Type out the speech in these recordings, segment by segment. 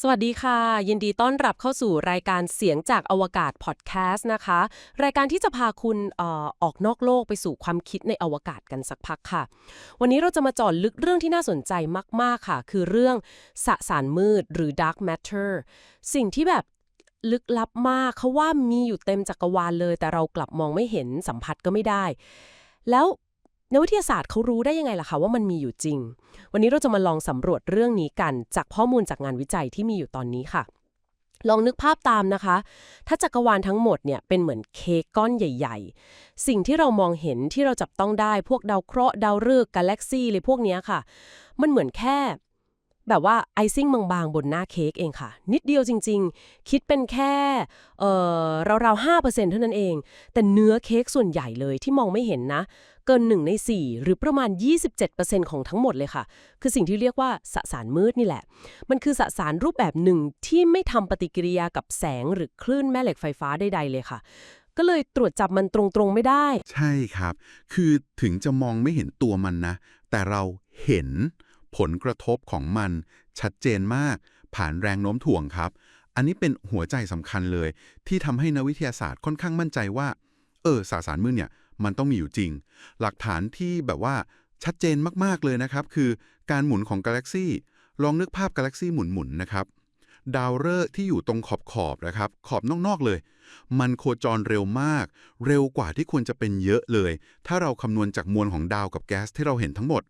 สวัสดีค่ะ ยินดีต้อนรับเข้าสู่รายการเสียงจากอวกาศพอดแคสต์นะคะ รายการที่จะพาคุณออออกนอกโลกไปสู่ความคิดในอวกาศกันสักพักค่ะ วันนี้เราจะมาจาะลึกเรื่องที่น่าสนใจมาก ๆ ค่ะ คือเรื่องสสารมืดหรือ dark matter สิ่งที่แบบลึกลับมากเขาว่ามีอยู่เต็มจักรวาลเลย แต่เรากลับมองไม่เห็นสัมผัสก็ไม่ได้ แล้ว นักวิทยาศาสตร์เขารู้ได้ยังไงล่ะคะว่ามันมีอยู่จริง วันนี้เราจะมาลองสำรวจเรื่องนี้กัน จากข้อมูลจากงานวิจัยที่มีอยู่ตอนนี้ค่ะ ลองนึกภาพตามนะคะ ถ้าจักรวาลทั้งหมดเนี่ยเป็นเหมือนเค้กก้อนใหญ่ ๆ สิ่งที่เรามองเห็นที่เราจับต้องได้พวกดาวเคราะห์ดาวฤกษ์กาแล็กซี่เลยพวกนี้ค่ะ มันเหมือนแค่ แบบว่าไอซิ่งบางๆ บนหน้าเค้กเองค่ะ นิดเดียวจริงๆ คิดเป็นแค่เอ่อราวๆ5%เท่านั้นเอง แต่เนื้อเค้กส่วนใหญ่เลยที่มองไม่เห็นนะ เกิน1ใน4หรือประมาณ 27%ของทั้งหมดเลยค่ะ คือสิ่งที่เรียกว่าสสารมืดนี่แหละ มันคือสสารรูปแบบหนึ่งที่ไม่ทำปฏิกิริยากับแสงหรือคลื่นแม่เหล็กไฟฟ้าใดๆเลยค่ะก็เลยตรวจจับมันตรงๆไม่ได้ ใช่ครับ คือถึงจะมองไม่เห็นตัวมันนะ แต่เราเห็น ผลกระทบของมันชัดเจนมาก ผ่านแรงโน้มถ่วงครับ อันนี้เป็นหัวใจสำคัญเลย ที่ทำให้นักวิทยาศาสตร์ค่อนข้างมั่นใจว่า เออสสารมืดเนี่ยมันต้องมีอยู่จริง หลักฐานที่แบบว่าชัดเจนมากๆเลยนะครับ คือการหมุนของกาแล็กซี่ลองนึกภาพกาแล็กซี่หมุนๆนะครับดาวฤกษ์ที่อยู่ตรงขอบขอบๆนะครับ ขอบนอกๆเลย มันโคจรเร็วมาก เร็วกว่าที่ควรจะเป็นเยอะเลย ถ้าเราคำนวณจากมวลของดาวกับแก๊สที่เราเห็นทั้งหมด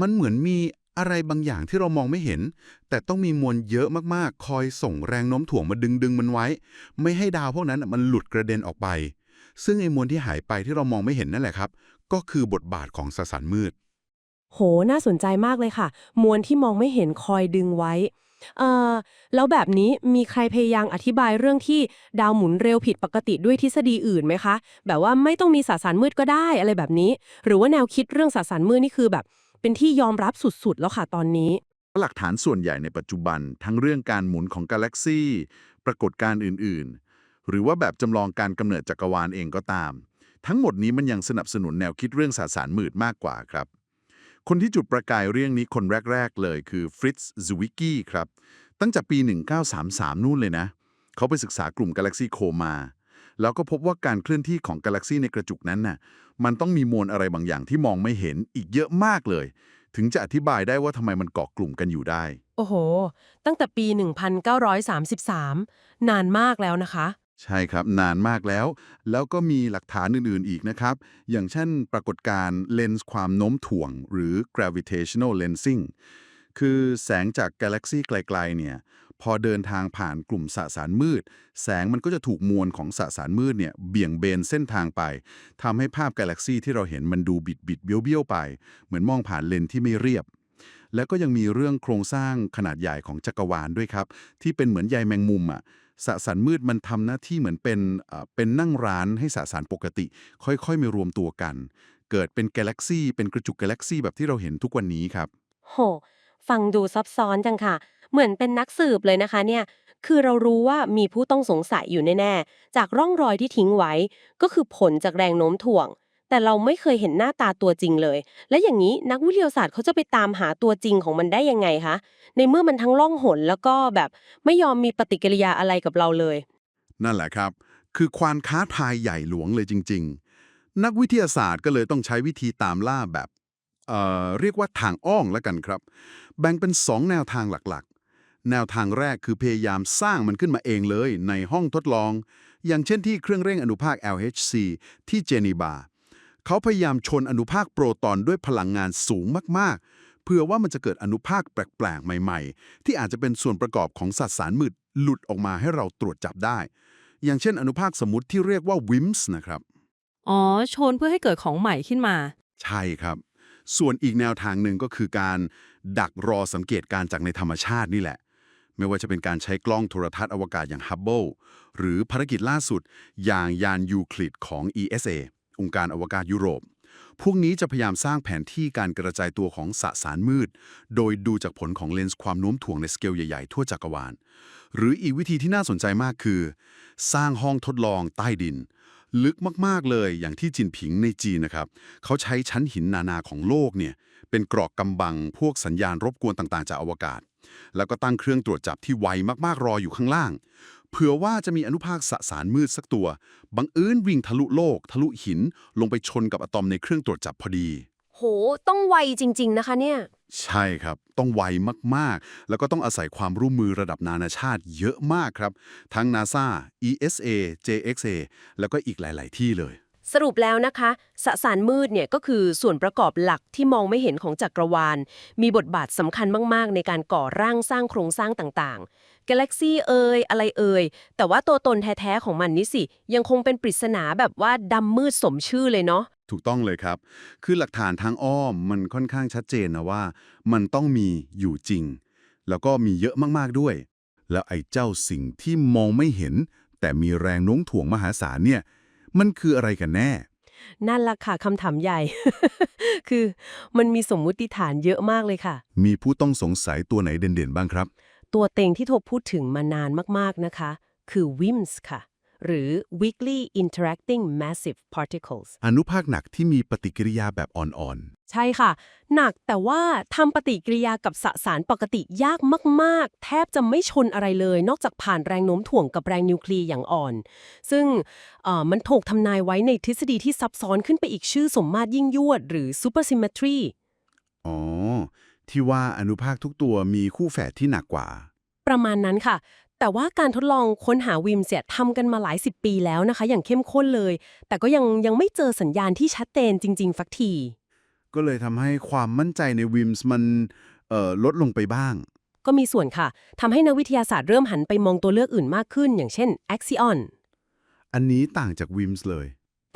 มันเหมือนมี อะไรบางอย่างที่เรามองไม่เห็น แต่ต้องมีมวลเยอะมากๆ คอยส่งแรงโน้มถ่วงมาดึงดึงมันไว้ ไม่ให้ดาวพวกนั้นมันหลุดกระเด็นออกไป ซึ่งไอ้มวลที่หายไปที่เรามองไม่เห็นนั่นแหละครับ ก็คือบทบาทของสสารมืด โห น่าสนใจมากเลยค่ะ มวลที่มองไม่เห็นคอยดึงไว้ เอ่อ แล้วแบบนี้มีใครพยายามอธิบายเรื่องที่ดาวหมุนเร็วผิดปกติด้วยทฤษฎีอื่นไหมคะ แบบว่าไม่ต้องมีสสารมืดก็ได้อะไรแบบนี้ หรือว่าแนวคิดเรื่องสสารมืดนี่คือแบบ เป็นที่ยอมรับสุดๆ แล้วค่ะตอนนี้ หลักฐานส่วนใหญ่ในปัจจุบันทั้งเรื่องการหมุนของกาแล็กซี่ปรากฏการณ์อื่นๆ หรือว่าแบบจำลองการกำเนิดจักรวาลเองก็ตาม ทั้งหมดนี้มันยังสนับสนุนแนวคิดเรื่องสสารมืดมากกว่าครับคนที่จุดประกายเรื่องนี้คนแรก ๆ เลยคือฟริตซ์ซูวิกกี้ครับ ตั้งแต่ปี 1933 นู่นเลยนะ เขาไปศึกษากลุ่มกาแล็กซี่โคมา แล้วก็พบว่าการเคลื่อนที่ของกาแล็กซี่ในกระจุกนั้นน่ะ มันต้องมีมวลอะไรบางอย่างที่มองไม่เห็นอีกเยอะมากเลย ถึงจะอธิบายได้ว่าทำไมมันเกาะกลุ่มกันอยู่ได้ โอ้โห ตั้งแต่ปี 1933 นานมากแล้วนะคะ ใช่ครับ นานมากแล้ว แล้วก็มีหลักฐานอื่น ๆ อีกนะครับ อย่างเช่น ปรากฏการณ์เลนส์ความโน้มถ่วง หรือ gravitational lensing คือแสงจากกาแล็กซี่ไกล ๆ เนี่ย พอเดินทางผ่านกลุ่มสสารมืด แสงมันก็จะถูกมวลของสสารมืดเนี่ยเบี่ยงเบนเส้นทางไปทำให้ภาพกาแล็กซี่ที่เราเห็นมันดูบิดบิดเบี้ยวเบี้ยวไป เหมือนมองผ่านเลนส์ที่ไม่เรียบ แล้วก็ยังมีเรื่องโครงสร้างขนาดใหญ่ของจักรวาลด้วยครับ ที่เป็นเหมือนใยแมงมุมอะสสารมืดมันทำหน้าที่เหมือนเป็นเอ่อเป็นนั่งร้านให้สสารปกติ ค่อยๆมารวมตัวกัน เกิดเป็นกาแล็กซี่เป็นกระจุกกาแล็กซี่แบบที่เราเห็นทุกวันนี้ครับ โห ฟังดูซับซ้อนจังค่ะ เหมือนเป็นนักสืบเลยนะคะเนี่ย คือเรารู้ว่ามีผู้ต้องสงสัยอยู่แน่ๆ จากร่องรอยที่ทิ้งไว้ ก็คือผลจากแรงโน้มถ่วง แต่เราไม่เคยเห็นหน้าตาตัวจริงเลย และอย่างนี้นักวิทยาศาสตร์เขาจะไปตามหาตัวจริงของมันได้ยังไงคะ ในเมื่อมันทั้งล่องหนแล้วก็แบบไม่ยอมมีปฏิกิริยาอะไรกับเราเลย นั่นแหละครับ คือควานค้าทายใหญ่หลวงเลยจริง ๆ นักวิทยาศาสตร์ก็เลยต้องใช้วิธีตามล่าแบบเอ่อเรียกว่าทางอ้องแล้วกันครับ แบ่งเป็น 2 แนวทางหลักๆ แนวทางแรกคือพยายามสร้างมันขึ้นมาเองเลยในห้องทดลอง อย่างเช่นที่เครื่องเร่งอนุภาค LHC ที่เจนีบาเขาพยายามชนอนุภาคโปรตอนด้วยพลังงานสูงมากๆ เพื่อว่ามันจะเกิดอนุภาคแปลกๆ ใหม่ๆ ที่อาจจะเป็นส่วนประกอบของสสารมืดหลุดออกมาให้เราตรวจจับได้ อย่างเช่น อนุภาคสมมติที่เรียกว่า WIMPs นะครับ อ๋อ ชนเพื่อให้เกิดของใหม่ขึ้นมา ใช่ครับ ส่วนอีกแนวทางหนึ่งก็คือการดักรอสังเกตการณ์จากในธรรมชาตินี่แหละ ไม่ว่าจะเป็นการใช้กล้องโทรทัศน์อวกาศอย่าง Hubble หรือภารกิจล่าสุดอย่างยานยูคลิดของ ESA องค์การอวกาศยุโรป พวกนี้จะพยายามสร้างแผนที่การกระจายตัวของสสารมืด โดยดูจากผลของเลนส์ความโน้มถ่วงในสเกลใหญ่ๆ ทั่วจักรวาล หรืออีกวิธีที่น่าสนใจมากคือ สร้างห้องทดลองใต้ดิน ลึกมากๆเลยอย่างที่จินผิงในจีนนะครับ เขาใช้ชั้นหินนานาของโลกเนี่ยเป็นกรอกกำบังพวกสัญญาณรบกวนต่างๆ จากอวกาศ แล้วก็ตั้งเครื่องตรวจจับที่ไวมากๆรออยู่ข้างล่าง เผื่อว่าจะมีอนุภาคสสารมืดสักตัว บังเอิญวิ่งทะลุโลก ทะลุหิน ลงไปชนกับอะตอมในเครื่องตรวจจับพอดี โห ต้องไวจริง ๆ นะคะเนี่ย ใช่ครับ ต้องไวมากๆ แล้วก็ต้องอาศัยความร่วมมือระดับนานาชาติเยอะมากครับ ทั้ง NASA ESA JXA แล้วก็อีกหลาย ๆ ที่เลย สรุปแล้วนะคะสสารมืดเนี่ยก็คือส่วนประกอบหลักที่มองไม่เห็นของจักรวาล มีบทบาทสำคัญมาก ๆ ในการก่อร่างสร้างโครงสร้างต่างๆ กาแล็กซี่เอ่ยอะไรเอ่ยแต่ว่าตัวตนแท้ ๆ ของมันนี่สิ ยังคงเป็นปริศนาแบบว่าดำมืดสมชื่อเลยเนาะถูกต้องเลยครับ คือหลักฐานทางอ้อมมันค่อนข้างชัดเจนนะว่า มันต้องมีอยู่จริง แล้วก็มีเยอะมากๆด้วย แล้วไอ้เจ้าสิ่งที่มองไม่เห็น แต่มีแรงโน้มถ่วงมหาศาลเนี่ย มันคืออะไรกันแน่ นั่นล่ะค่ะคำถามใหญ่ คือมันมีสมมุติฐานเยอะมากเลยค่ะ มีผู้ต้องสงสัยตัวไหนเด่นๆบ้างครับ ตัวเต็งที่ทบพูดถึงมานานมากๆนะคะ คือ WIMS ค่ะ หรือ Weakly Interacting Massive Particles อนุภาคหนักที่มีปฏิกิริยาแบบอ่อนใช่ค่ะ หนักแต่ว่าทำปฏิกิริยากับสสารปกติยากมาก ๆ แทบจะไม่ชนอะไรเลย นอกจากผ่านแรงโน้มถ่วงกับแรงนิวเคลียร์อย่างอ่อน ซึ่งเอ่อมันถูกทำนายไว้ในทฤษฎีที่ซับซ้อนขึ้นไปอีกชื่อสมมาตรยิ่งยวด หรือ supersymmetry ๆอ๋อ ที่ว่าอนุภาคทุกตัวมีคู่แฝดที่หนักกว่า ประมาณนั้นค่ะ แต่ว่าการทดลองค้นหาวิมเสียทำกันมาหลายสิบปีแล้วนะคะ อย่างเข้มข้นเลย แต่ก็ยังยังไม่เจอสัญญาณที่ชัดเจนจริงๆสักที ก็เลยทำให้ความมั่นใจในวิมส์มันเอ่อลดลงไปบ้าง ก็มีส่วนค่ะทำให้นักวิทยาศาสตร์เริ่มหันไปมองตัวเลือกอื่นมากขึ้น อย่างเช่น axion อันนี้ต่างจากวิมส์เลย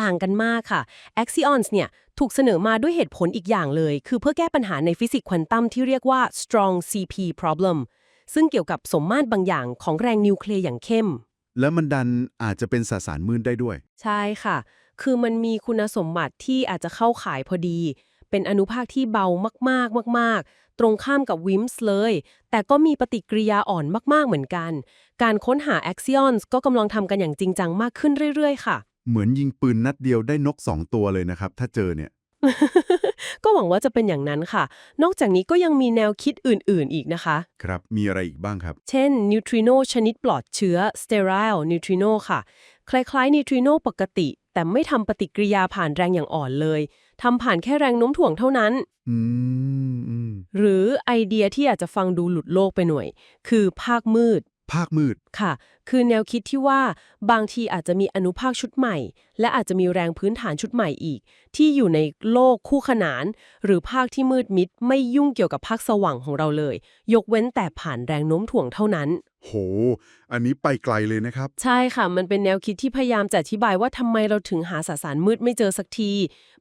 ต่างกันมากค่ะ axions เนี่ยถูกเสนอมาด้วยเหตุผลอีกอย่างเลย คือเพื่อแก้ปัญหาในฟิสิกส์ควอนตัมที่เรียกว่า strong CP problem ซึ่งเกี่ยวกับสมมาตรบางอย่างของแรงนิวเคลียร์อย่างเข้ม แล้วมันดันอาจจะเป็นสสารมืดได้ด้วย ใช่ค่ะ คือมันมีคุณสมบัติที่อาจจะเข้าข่ายพอดี เป็นอนุภาคที่เบามากๆมาก ๆ ตรงข้ามกับวิมส์เลย แต่ก็มีปฏิกิริยาอ่อนมากๆเหมือนกัน การค้นหา axions ก็กำลังทำกันอย่างจริงจังมากขึ้นเรื่อย ๆ ค่ะ เหมือนยิงปืนนัดเดียวได้นกสองตัวเลยนะครับ ถ้าเจอเนี่ย ก็หวังว่าจะเป็นอย่างนั้นค่ะ นอกจากนี้ก็ยังมีแนวคิดอื่นๆอีกนะคะ ครับ มีอะไรอีกบ้างครับ เช่นนิวทริโนชนิดปลอดเชื้อ sterile neutrino ค่ะ คล้ายๆนิวทริโนปกติ แต่ไม่ทำปฏิกิริยาผ่านแรงอย่างอ่อนเลยทำผ่านแค่แรงโน้มถ่วงเท่านั้น อืมอืมหรือไอเดียที่อาจจะฟังดูหลุดโลกไปหน่อย คือภาคมืด ภาคมืด ค่ะ คือแนวคิดที่ว่าบางทีอาจจะมีอนุภาคชุดใหม่ และอาจจะมีแรงพื้นฐานชุดใหม่อีก ที่อยู่ในโลกคู่ขนาน หรือภาคที่มืดมิด ไม่ยุ่งเกี่ยวกับภาคสว่างของเราเลย ยกเว้นแต่ผ่านแรงโน้มถ่วงเท่านั้น โห อันนี้ไปไกลเลยนะครับ ใช่ค่ะ มันเป็นแนวคิดที่พยายามจะอธิบายว่าทำไมเราถึงหาสสารมืดไม่เจอสักที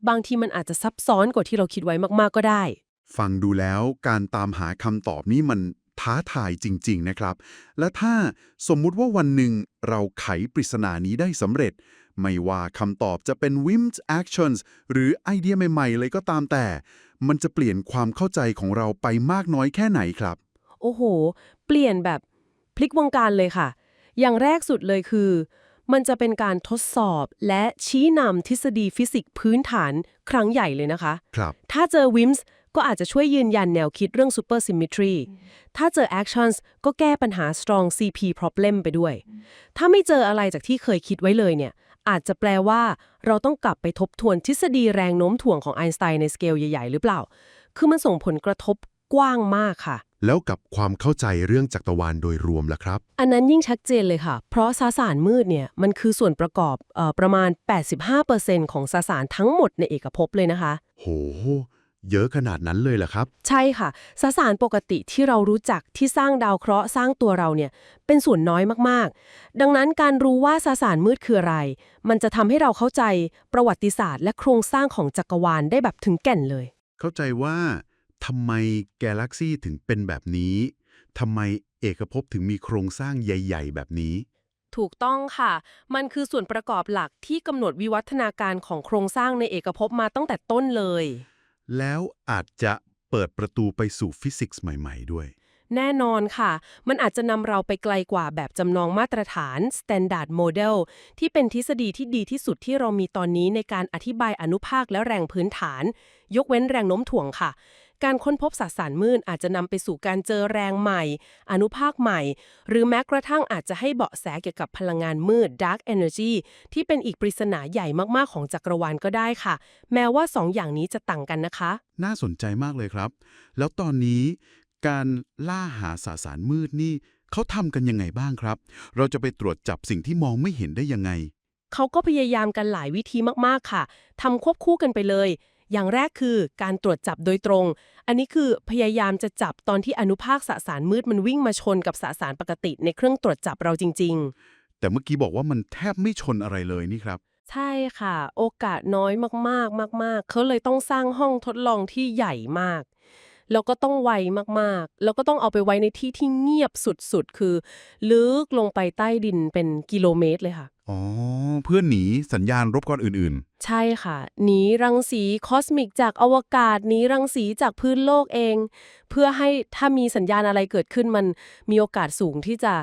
บางทีมันอาจจะซับซ้อนกว่าที่เราคิดไว้มากๆก็ได้ ฟังดูแล้วการตามหาคำตอบนี้มัน ท้าทายจริง ๆ นะครับ และถ้าสมมุติว่าวันหนึ่งเราไขปริศนานี้ได้สำเร็จ ไม่ว่าคำตอบจะเป็น WIMS actions หรือไอเดียใหม่ๆ เลยก็ตามแต่ มันจะเปลี่ยนความเข้าใจของเราไปมากน้อยแค่ไหนครับ โอ้โห เปลี่ยนแบบพลิกวงการเลยค่ะ อย่างแรกสุดเลยคือ มันจะเป็นการทดสอบและชี้นำทฤษฎีฟิสิกส์พื้นฐานครั้งใหญ่เลยนะคะ ครับ ถ้าเจอ WIMS ก็อาจจะช่วยยืนยันแนวคิดเรื่อง supersymmetry ถ้าเจอ actions ก็แก้ปัญหา strong CP problem ไปด้วย ถ้าไม่เจออะไรจากที่เคยคิดไว้เลยเนี่ย อาจจะแปลว่า เราต้องกลับไปทบทวนทฤษฎีแรงโน้มถ่วงของไอน์สไตน์ในสเกลใหญ่ๆ หรือเปล่า คือมันส่งผลกระทบกว้างมากค่ะ แล้วกับความเข้าใจเรื่องจักรวาลโดยรวมล่ะครับ อันนั้นยิ่งชัดเจนเลยค่ะ เพราะสสารมืดเนี่ย มันคือส่วนประกอบเออประมาณ 85%ของสสารทั้งหมดในเอกภพเลยนะคะ โห เยอะขนาดนั้นเลยเหรอครับ ใช่ค่ะสสารปกติที่เรารู้จักที่สร้างดาวเคราะห์สร้างตัวเราเนี่ยเป็นส่วนน้อยมากๆ ดังนั้นการรู้ว่าสสารมืดคืออะไร มันจะทำให้เราเข้าใจประวัติศาสตร์ และโครงสร้างของจักรวาลได้แบบถึงแก่นเลย เข้าใจว่าทำไมกาแล็กซี่ถึงเป็นแบบนี้ทำไมเอกภพถึงมีโครงสร้างใหญ่ ๆ แบบนี้ ถูกต้องค่ะ มันคือส่วนประกอบหลักที่กำหนดวิวัฒนาการของโครงสร้างในเอกภพมาตั้งแต่ต้นเลย แล้วอาจจะเปิดประตูไปสู่ฟิสิกส์ใหม่ ๆ ด้วย แน่นอนค่ะ มันอาจจะนำเราไปไกลกว่าแบบจำลองมาตรฐาน standard model ที่เป็นทฤษฎีที่ดีที่สุดที่เรามีตอนนี้ในการอธิบายอนุภาคและแรงพื้นฐาน ยกเว้นแรงโน้มถ่วงค่ะ การค้นพบสสารมืดอาจจะนำไปสู่การเจอแรงใหม่ อนุภาคใหม่ หรือแม้กระทั่งอาจจะให้เบาะแสเกี่ยวกับพลังงานมืด dark energy ที่เป็นอีกปริศนาใหญ่มากๆของจักรวาลก็ได้ค่ะ แม้ว่าสองอย่างนี้จะต่างกันนะคะ น่าสนใจมากเลยครับ แล้วตอนนี้การล่าหาสสารมืดนี่เขาทำกันยังไงบ้างครับ เราจะไปตรวจจับสิ่งที่มองไม่เห็นได้ยังไง เขาก็พยายามกันหลายวิธีมากๆค่ะทำควบคู่กันไปเลย อย่างแรกคือการตรวจจับโดยตรง อันนี้คือพยายามจะจับตอนที่อนุภาคสสารมืดมันวิ่งมาชนกับสสารปกติในเครื่องตรวจจับเราจริงแต่เมื่อกี้บอกว่ามันแทบไม่ชนอะไรเลยนี่ครับๆใช่ค่ะ โอกาสน้อยมากๆ มาก ๆ เขาเลยต้องสร้างห้องทดลองที่ใหญ่มาก แล้วก็ต้องไวมากๆ แล้วก็ต้องเอาไปไว้ในที่ที่เงียบสุดๆ คือ ลึกลงไปใต้ดินเป็นกิโลเมตรเลยค่ะ อ๋อ เพื่อหนีสัญญาณรบกวนอื่นใช่ค่ะ หนีรังสีคอสมิกจากอวกาศ หนีรังสีจากพื้นโลกเอง เพื่อให้ถ้ามีสัญญาณอะไรเกิดขึ้นมันมีโอกาสสูงที่จะ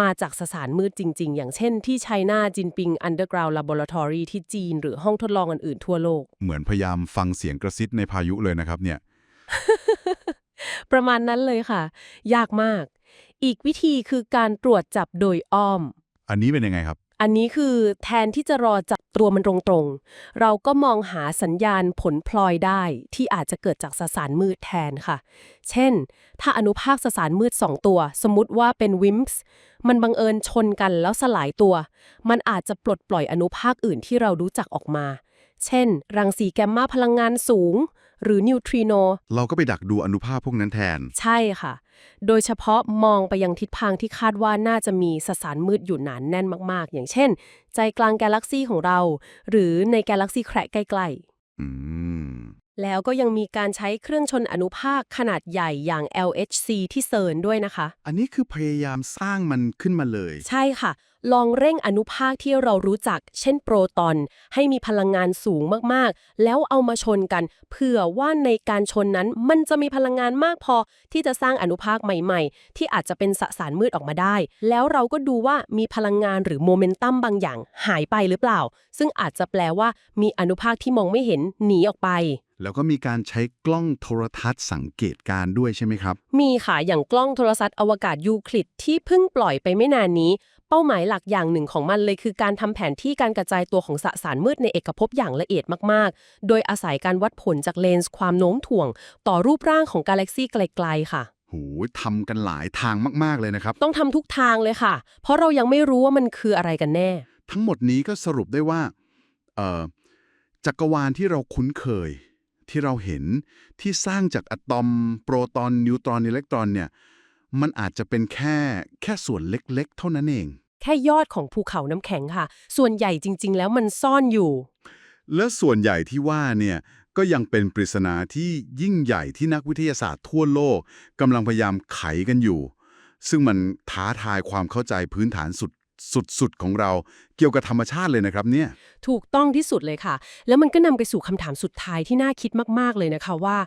มาจากสสารมืดจริง ๆ อย่างเช่นที่ไชน่าจินปิง Underground Laboratory ที่จีน หรือห้องทดลองอื่นๆทั่วโลกๆเหมือนพยายามฟังเสียงกระซิบในพายุเลยนะครับเนี่ย ประมาณนั้นเลยค่ะ ยากมาก อีกวิธีคือการตรวจจับโดยอ้อม อันนี้เป็นยังไงครับ อันนี้คือแทนที่จะรอจับตัวมันตรงๆ เราก็มองหาสัญญาณผลพลอยได้ที่อาจจะเกิดจากสสารมืดแทนค่ะ เช่น ถ้าอนุภาคสสารมืด 2 ตัว สมมติว่าเป็นวิมส์มันบังเอิญชนกันแล้วสลายตัว มันอาจจะปลดปล่อยอนุภาคอื่นที่เรารู้จักออกมา เช่น รังสีแกมมาพลังงานสูง หรือนิวทริโน เราก็ไปดักดูอนุภาคพวกนั้นแทน ใช่ค่ะ โดยเฉพาะมองไปยังทิศทางที่คาดว่าน่าจะมีสสารมืดอยู่หนานแน่นมาก ๆ อย่างเช่น ใจกลางกาแล็กซีของเรา หรือในกาแล็กซีแคระใกล้อืมๆแล้วก็ยังมีการใช้เครื่องชนอนุภาคขนาดใหญ่อย่าง LHC ที่เซิร์นด้วยนะคะ อันนี้คือพยายามสร้างมันขึ้นมาเลย ใช่ค่ะ ลองเร่งอนุภาคที่เรารู้จัก เช่นโปรตอน ให้มีพลังงานสูงมากๆ แล้วเอามาชนกัน เผื่อว่าในการชนนั้นมันจะมีพลังงานมากพอที่จะสร้างอนุภาคใหม่ๆ ที่อาจจะเป็นสสารมืดออกมาได้ แล้วเราก็ดูว่ามีพลังงานหรือโมเมนตัมบางอย่างหายไปหรือเปล่า ซึ่งอาจจะแปลว่ามีอนุภาคที่มองไม่เห็นหนีออกไป แล้วก็มีการใช้กล้องโทรทัศน์สังเกตการณ์ด้วยใช่ไหมครับ มีค่ะ อย่างกล้องโทรทัศน์อวกาศยูคลิดที่เพิ่งปล่อยไปไม่นานนี้ เป้าหมายหลักอย่างหนึ่งของมันเลยคือการทำแผนที่การกระจายตัวของสสารมืดในเอกภพอย่างละเอียดมาก ๆ โดยอาศัยการวัดผลจากเลนส์ความโน้มถ่วง ต่อรูปร่างของกาแล็กซีไกล ๆ ค่ะหูทำกันหลายทางมาก ๆ เลยนะครับ ต้องทำทุกทางเลยค่ะ เพราะเรายังไม่รู้ว่ามันคืออะไรกันแน่ ทั้งหมดนี้ก็สรุปได้ว่า เอ่อ จักรวาลที่เราคุ้นเคย ที่เราเห็นที่สร้างจากอะตอม โปรตอนนิวตรอนอิเล็กตรอนเนี่ยมันอาจจะเป็นแค่แค่ส่วนเล็กๆ เท่านั้นเอง แค่ยอดของภูเขาน้ำแข็งค่ะ ส่วนใหญ่จริง ๆ แล้วมันซ่อนอยู่ และส่วนใหญ่ที่ว่าเนี่ยก็ยังเป็นปริศนาที่ยิ่งใหญ่ที่นักวิทยาศาสตร์ทั่วโลกกำลังพยายามไขกันอยู่ ซึ่งมันท้าทายความเข้าใจพื้นฐานสุด สุดๆ ของเราเกี่ยวกับธรรมชาติเลยนะครับเนี่ย ถูกต้องที่สุดเลยค่ะ แล้วมันก็นำไปสู่คำถามสุดท้ายที่น่าคิดมากๆเลยนะคะว่า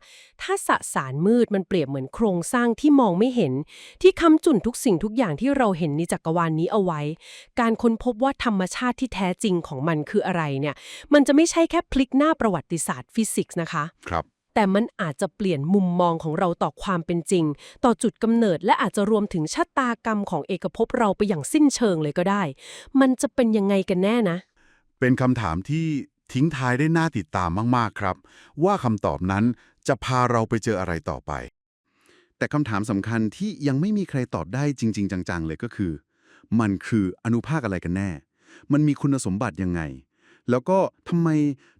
ถ้าสสารมืดมันเปรียบเหมือนโครงสร้างที่มองไม่เห็น ที่ค้ำจุนทุกสิ่งทุกอย่างที่เราเห็นในจักรวาลนนี้เอาไว้ การค้นพบว่าธรรมชาติที่แท้จริงของมันคืออะไรเนี่ย มันจะไม่ใช่แค่พลิกหน้าประวัติศาสตร์ฟิสิกส์นะคะ ครับ แต่มันอาจจะเปลี่ยนมุมมองของเราต่อความเป็นจริง ต่อจุดกำเนิดและอาจจะรวมถึงชะตากรรมของเอกภพเราไปอย่างสิ้นเชิงเลยก็ได้ มันจะเป็นยังไงกันแน่นะ เป็นคำถามที่ทิ้งท้ายได้น่าติดตามมาก ๆ ครับ ว่าคำตอบนั้นจะพาเราไปเจออะไรต่อไป แต่คำถามสำคัญที่ยังไม่มีใครตอบได้จริง ๆ จัง ๆ เลยก็คือ มันคืออนุภาคอะไรกันแน่ มันมีคุณสมบัติยังไง แล้วก็ทำไม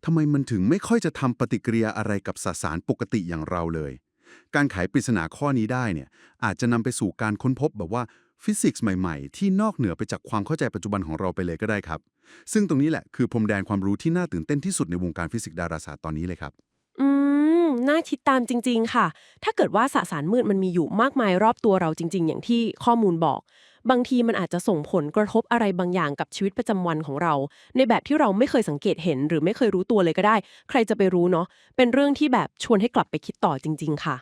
ทำไมมันถึงไม่ค่อยจะทำปฏิกิริยาอะไรกับสสารปกติอย่างเราเลย การไขปริศนาข้อนี้ได้เนี่ยอาจจะนำไปสู่การค้นพบแบบว่าฟิสิกส์ใหม่ๆ ที่นอกเหนือไปจากความเข้าใจปัจจุบันของเราไปเลยก็ได้ครับ ซึ่งตรงนี้แหละคือพรมแดนความรู้ที่น่าตื่นเต้นที่สุดในวงการฟิสิกส์ดาราศาสตร์ตอนนี้เลยครับ อืม น่าคิดตามจริง ๆ ค่ะ ถ้าเกิดว่าสสารมืดมันมีอยู่มากมายรอบตัวเราจริง ๆ อย่างที่ข้อมูลบอก บางทีมันอาจจะส่งผลกระทบอะไรบางอย่างกับชีวิตประจำวันของเรา ในแบบที่เราไม่เคยสังเกตเห็น หรือไม่เคยรู้ตัวเลยก็ได้ ใครจะไปรู้เนาะเป็นเรื่องที่แบบชวนให้กลับไปคิดต่อจริง ๆ ค่ะ